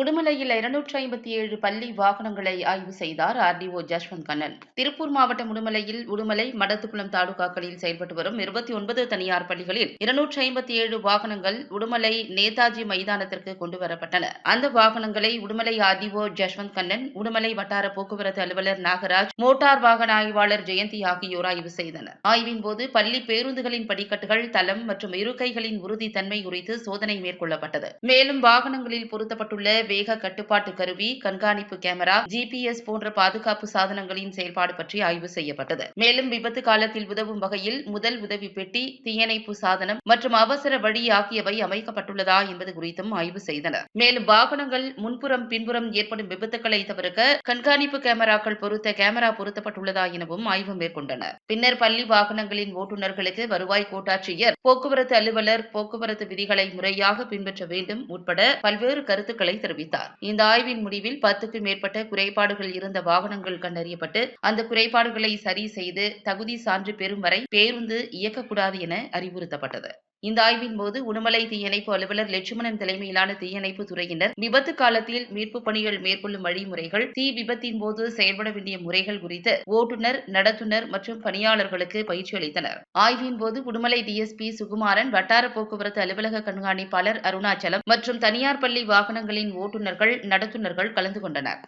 உடுமலையில் இருநூற்றி ஐம்பத்தி ஏழு பள்ளி வாகனங்களை ஆய்வு செய்தார் ஆர்டிஓ ஜஸ்வந்த் கண்ணன். திருப்பூர் மாவட்டம் உடுமலையில் உடுமலை மடத்துக்குளம் தாலுகாக்களில் செயல்பட்டு வரும் இருபத்தி ஒன்பது தனியார் பள்ளிகளில் இருநூற்றி ஐம்பத்தி ஏழு வாகனங்கள் உடுமலை நேதாஜி மைதானத்திற்கு கொண்டுவரப்பட்டன அந்த வாகனங்களை உடுமலை ஆர்டிஓ ஜஸ்வந்த் கண்ணன் உடுமலை வட்டார போக்குவரத்து அலுவலர் நாகராஜ் மோட்டார் வாகன ஆய்வாளர் ஜெயந்தி ஆகியோர் ஆய்வு செய்தனர். ஆய்வின் போது பள்ளி பேருந்துகளின் படிக்கட்டுகள் தளம் மற்றும் இருக்கைகளின் உறுதித்தன்மை குறித்து சோதனை மேற்கொள்ளப்பட்டது. மேலும் வாகனங்களில் பொருத்தப்பட்டுள்ள வேக கட்டுப்பாட்டு கருவி கண்காணிப்பு கேமரா ஜிபிஎஸ் போன்ற பாதுகாப்பு சாதனங்களின் செயல்பாடு பற்றி ஆய்வு செய்யப்பட்டது. மேலும் விபத்து காலத்தில் உதவும் வகையில் முதல் உதவி பெட்டி தீயணைப்பு சாதனம் மற்றும் அவசர வழி ஆகியவை அமைக்கப்பட்டுள்ளதா என்பது குறித்தும் ஆய்வு செய்தனர். மேலும் வாகனங்கள் முன்புறம் பின்புறம் ஏற்படும் விபத்துக்களை தவிர்க்க கண்காணிப்பு கேமராக்கள் பொருத்த கேமரா பொருத்தப்பட்டுள்ளதா எனவும் ஆய்வு மேற்கொண்டனர். பின்னர் பள்ளி வாகனங்களின் ஓட்டுநர்களுக்கு வருவாய் கோட்டாட்சியர் போக்குவரத்து அலுவலர் போக்குவரத்து விதிகளை முறையாக பின்பற்ற வேண்டும் உட்பட பல்வேறு கருத்துக்களை தெரிவித்தார். இந்த ஆய்வின் முடிவில் பத்துக்கும் மேற்பட்ட குறைபாடுகள் இருந்த வாகனங்கள் கண்டறியப்பட்டு அந்த குறைபாடுகளை சரி செய்து தகுதி சான்று பெறும் வரை பேருந்து இயக்கக்கூடாது என அறிவுறுத்தப்பட்டது. இந்த ஆய்வின் போது உடுமலை தீயணைப்பு அலுவலர் லட்சுமணன் தலைமையிலான தீயணைப்பு துறையினர் விபத்து காலத்தில் மீட்புப் பணிகள் மேற்கொள்ளும் வழிமுறைகள் தீ விபத்தின் போது செயல்பட வேண்டிய முறைகள் குறித்து ஓட்டுநர் நடத்துனர் மற்றும் பணியாளர்களுக்கு பயிற்சி அளித்தனர். ஆய்வின் போது உடுமலை டிஎஸ்பி சுகுமாரன் வட்டார போக்குவரத்து அலுவலக கண்காணிப்பாளர் அருணாச்சலம் மற்றும் தனியார் பள்ளி வாகனங்களின் ஓட்டுநர்கள் நடத்துனர்கள் கலந்து கொண்டனர்.